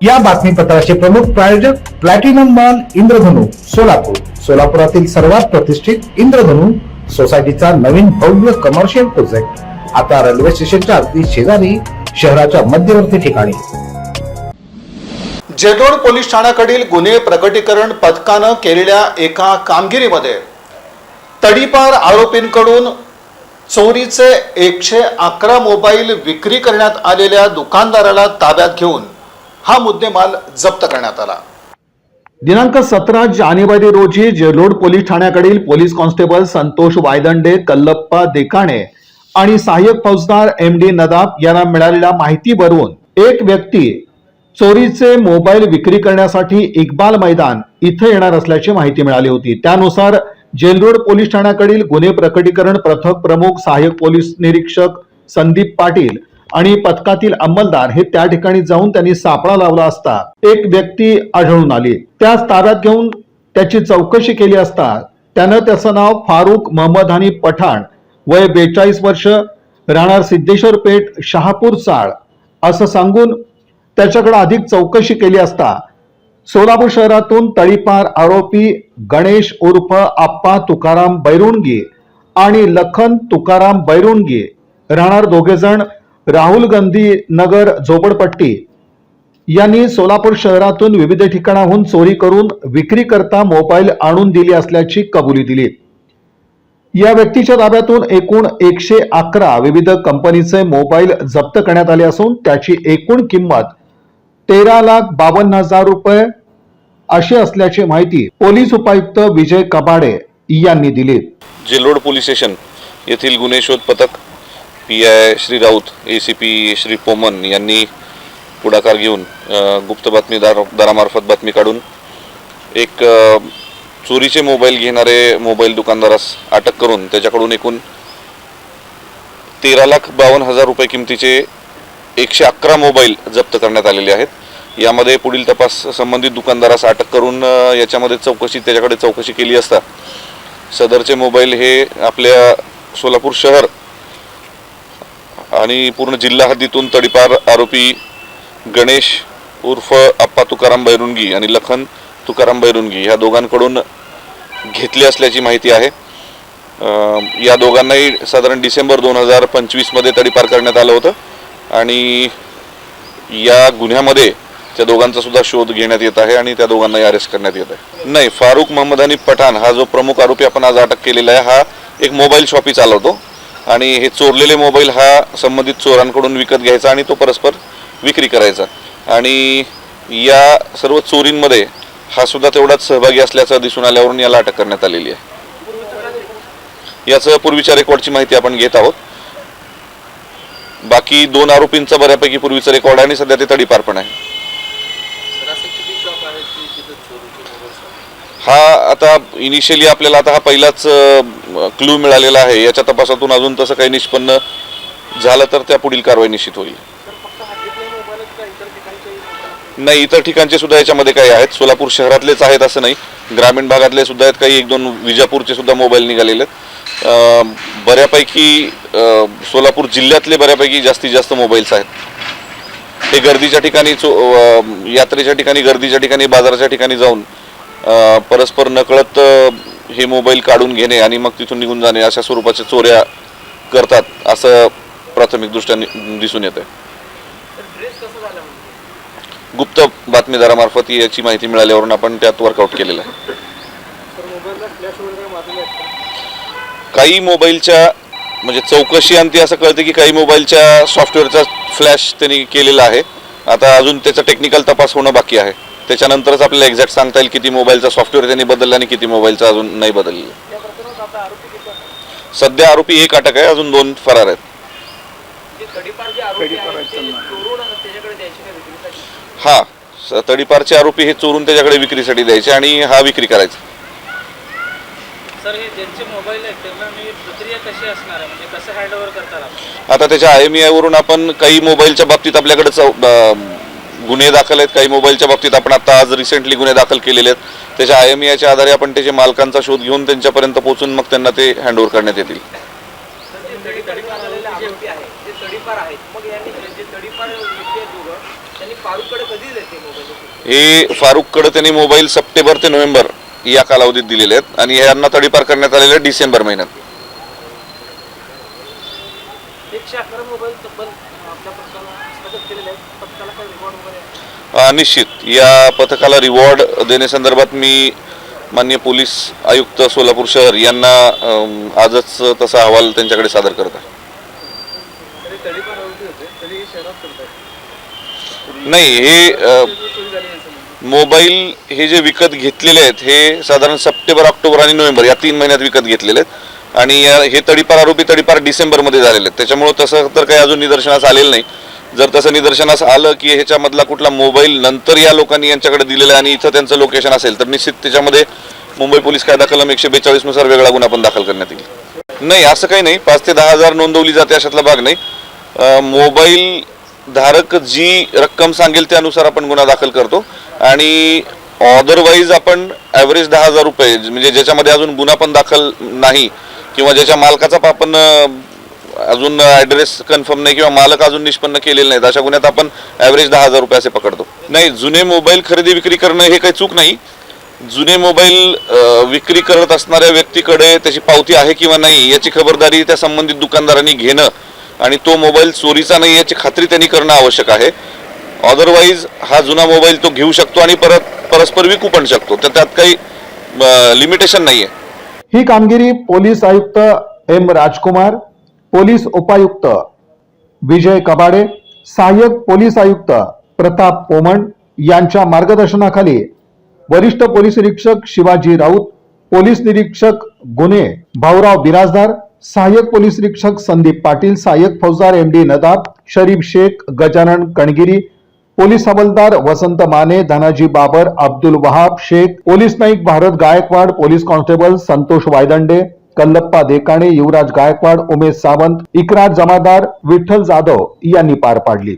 या बातमीपत्राचे प्रमुख प्रायोजक प्लॅटिनम मॉल इंद्रधनु सोलापूर. सोलापुरातील सर्वात प्रतिष्ठित इंद्रधनु सोसायटीचा नवीन भव्य कमर्शियल प्रोजेक्ट आता रेल्वे स्टेशनच्या अगदी शेजारी शहराच्या मध्यवर्ती ठिकाणी. जेडोड पोलीस ठाण्याकडील गुन्हे प्रकटीकरण पथकानं केलेल्या एका कामगिरीमध्ये तडीपार आरोपींकडून चोरीचे एकशे अकरा मोबाईल विक्री करण्यात आलेल्या दुकानदाराला ताब्यात घेऊन हा मुद्देमाल जप्त करण्यात आला. दिनांक सतरा जानेवारी रोजी जेलोड पोलीस ठाण्याकडील पोलीस कॉन्स्टेबल संतोष वायदंडे कल्लप्पा देकाणे आणि सहाय्यक फौजदार एम डी नदाब यांना मिळालेल्या माहितीवरून एक व्यक्ती चोरीचे मोबाईल विक्री करण्यासाठी इक्बाल मैदान इथे येणार असल्याची माहिती मिळाली होती. त्यानुसार जेलरोड पोलीस ठाण्याकडील गुन्हे प्रकटीकरण पथक प्रमुख सहाय्यक पोलीस निरीक्षक संदीप पाटील आणि पथकातील अंमलदार हे त्या ठिकाणी जाऊन त्यांनी सापळा लावला असता. एक व्यक्ती आढळून आली. त्याच ताब्यात घेऊन त्याची चौकशी केली असता. त्यानं त्याचं नाव फारुख महम्मद हानी पठाण. वय बेचाळीस वर्ष. राहणार सिद्धेश्वर पेठ शहापूर चाळ. असं सांगून त्याच्याकडे अधिक चौकशी केली असता. सोलापूर शहरातून तळीपार आरोपी गणेश उर्फ आप्पा तुकाराम बैरुणगी आणि लखन तुकाराम बैरुणगी राहणार दोघे जण राहुल गांधी नगर झोपडपट्टी यांनी सोलापूर शहरातून विविध ठिकाणाहून चोरी करून विक्री करता मोबाईल आणून दिली असल्याची कबुली दिली. या व्यक्तीच्या ताब्यातून एकूण एकशे अकरा विविध कंपनीचे मोबाईल जप्त करण्यात आले असून त्याची एकूण किंमत तेरा लाख बावन्न हजार रुपये अशी असल्याची माहिती पोलीस उपायुक्त विजय कबाडे यांनी दिली. जिल्लोड पोलीस स्टेशन येथील गुन्हे शोध पथक P I Shri Raut A C P Shri Poman यांनी पुढाकार घेऊन गुप्त बातमीदार दारामार्फत बातमी काढून एक चोरीचे मोबाईल घेणारे मोबाईल दुकानदारास अटक करून त्याच्याकडून एकूण तेरा लाख बावन्न हजार रुपये किमतीचे एकशे अकरा मोबाईल जप्त करण्यात आलेले आहेत. यामध्ये पुढील तपास संबंधित दुकानदारास अटक करून याच्यामध्ये चौकशी त्याच्याकडे चौकशी केली असता सदरचे मोबाईल हे आपल्या सोलापूर शहर आणि पूर्ण जिल्हा हद्दीतून तडीपार आरोपी गणेश उर्फ आप्पा तुकाराम बैरुंगी आणि लखन तुकाराम बैरुंगी ह्या दोघांकडून घेतली असल्याची माहिती आहे. या दोघांनाही साधारण डिसेंबर दोन हजार पंचवीसमध्ये तडीपार करण्यात आलं होतं. आणि या गुन्ह्यामध्ये त्या दोघांचा सुद्धा शोध घेण्यात येत आहे आणि त्या दोघांनाही अरेस्ट करण्यात येत आहे. नाही फारुख मोहम्मद आणि पठाण हा जो प्रमुख आरोपी आपण आज अटक केलेला आहे हा एक मोबाईल शॉपी चालवतो. आणि हे चोरलेले मोबाईल हा संबंधित चोरांकडून विकत घ्यायचा आणि तो परस्पर विक्री करायचा. आणि या सर्व चोरींमध्ये हा सुद्धा तेवढाच सहभागी असल्याचं दिसून आल्यावरून याला अटक करण्यात आलेली आहे. याचं पूर्वीच्या रेकॉर्डची माहिती आपण घेत आहोत. बाकी दोन आरोपींचा बऱ्यापैकी पूर्वीचा रेकॉर्ड आहे आणि सध्या ते तडीपार पण आहे. हा आता इनिशियली आपल्याला आता हा पहिलाच क्लू मिळालेला आहे. याच्या तपासातून अजून तसं काही निष्पन्न झालं तर त्या पुढील कारवाई निश्चित होईल. नाही इतर ठिकाणचे सुद्धा याच्यामध्ये काही आहेत. सोलापूर शहरातलेच आहेत असं नाही. ग्रामीण भागातले सुद्धा आहेत. काही एक दोन विजापूरचे सुद्धा मोबाईल निघालेले आहेत. बऱ्यापैकी सोलापूर जिल्ह्यातले बऱ्यापैकी जास्तीत जास्त मोबाईल्स आहेत. हे गर्दीच्या ठिकाणी चो यात्रेच्या ठिकाणी गर्दीच्या ठिकाणी बाजाराच्या ठिकाणी जाऊन परस्पर नकळत हे मोबाईल काढून घेणे आणि मग तिथून निघून जाणे अशा स्वरूपाच्या चोऱ्या करतात असं प्राथमिकदृष्ट्या दिसून येत आहे गुप्त बातमीदारामार्फत याची माहिती मिळाल्यावरून आपण त्यात वर्कआउट केलेलं आहे. काही मोबाईलच्या म्हणजे चौकशी अंती असं कळतं की काही मोबाईलच्या सॉफ्टवेअरचा फ्लॅश त्यांनी केलेला आहे. आता अजून त्याचा टेक्निकल तपास होणं बाकी आहे. त्याच्यानंतरच आपल्याला एक्झॅक्ट सांगता येईल किती मोबाईलचा सॉफ्टवेअर त्यांनी बदलला आणि किती मोबाईलचा अजून नाही बदललेला सध्या आरोपी एक अटक आहे अजून दोन फरार आहेत. हा तडीपारचे आरोपी हे चोरून त्याच्याकडे विक्रीसाठी द्यायचे आणि हा विक्री करायचा. हे म्हणजे आता त्याच्या आय एम वरून आपण काही मोबाईलच्या बाबतीत आपल्याकडे गुन्हे दाखल आहेत. काही मोबाईलच्या बाबतीत आपण आता आज रिसेंटली गुन्हे दाखल केलेले आहेत. त्याच्या आय एम च्या आधारे आपण त्याच्या मालकांचा शोध घेऊन त्यांच्यापर्यंत पोहोचून मग त्यांना ते हँडओव्हर करण्यात येतील. त्यांनी मोबाईल हे फारुखकडे त्यांनी मोबाईल सप्टेंबर ते नोव्हेंबर या कालावधीत दिलेले आहेत आणि यांना तडीपार करण्यात आलेले डिसेंबर महिन्यात. एकशे अकरा मोबाईल तब्बल आपल्या प्रकरणात निश्चित. या पथकाला रिवॉर्ड देण्यासंदर्भात मी मान्य पोलीस आयुक्त सोलापूर शहर यांना आजच तसा अहवाल त्यांच्याकडे सादर करत आहे. नाही हे मोबाईल हे जे विकत घेतलेले आहेत हे साधारण सप्टेंबर ऑक्टोबर आणि नोव्हेंबर या तीन महिन्यात विकत घेतलेले आहेत. आणि हे तडीपार आरोपी तडीपार डिसेंबरमध्ये झालेले आहेत. त्याच्यामुळे तसं तर काही अजून निदर्शनास आलेलं नाही. जर तसं निदर्शनास आलं की ह्याच्यामधला कुठला मोबाईल नंतर या लोकांनी यांच्याकडे दिलेला आहे आणि इथं त्यांचं लोकेशन असेल तर निश्चित त्याच्यामध्ये मुंबई पोलीस कायदा कलम एकशे बेचाळीसनुसार वेगळा गुन्हा पण दाखल करण्यात येईल. नाही असं काही नाही. पाच ते दहा हजार नोंदवली जाते अशातला भाग नाही. मोबाईल धारक जी रक्कम सांगेल त्यानुसार आपण गुन्हा दाखल करतो. आणि अदरवाईज आपण ॲव्हरेज दहा हजार रुपये म्हणजे ज्याच्यामध्ये अजून गुन्हा पण दाखल नाही किंवा ज्याच्या मालकाचा आपण अजून ॲड्रेस कन्फर्म नाही किंवा मालक अजून निष्पन्न केलेले नाहीत. अशा गुन्ह्यात आपण ॲव्हरेज दहा हजार रुपये असे पकडतो. नाही जुने मोबाईल खरेदी विक्री करणं हे काही चूक नाही. जुने मोबाईल विक्री करत असणाऱ्या व्यक्तीकडे त्याची पावती आहे किंवा नाही याची खबरदारी त्या संबंधित दुकानदारांनी घेणं आणि तो मोबाईल चोरीचा नाही याची खात्री त्यांनी करणं आवश्यक आहे. अदरवाईज हा जुना मोबाईल तो घेऊ शकतो आणि परत परस्पर विकू पण शकतो. तर त्यात काही लिमिटेशन नाहीये. ही कामगिरी पोलीस आयुक्त एम राजकुमार पोलीस उपायुक्त विजय कबाडे सहाय्यक पोलीस आयुक्त प्रताप पोमण यांच्या मार्गदर्शनाखाली वरिष्ठ पोलीस निरीक्षक शिवाजी राऊत पोलीस निरीक्षक गुन्हे भाऊराव बिराजदार सहाय्यक पोलीस निरीक्षक संदीप पाटील सहाय्यक फौजदार M D Nadab Sharif Shaikh Gajanan Kangiri police हवालदार वसंत माने धनाजी बाबर अब्दुल वहाब शेख पोलीस नाईक भारत गायकवाड पोलीस कॉन्स्टेबल संतोष वायदंडे कल्लप्पा देकाणे युवराज गायकवाड उमेश सावंत इकरा जमादार विठ्ठल जाधव यांनी पार पाडली.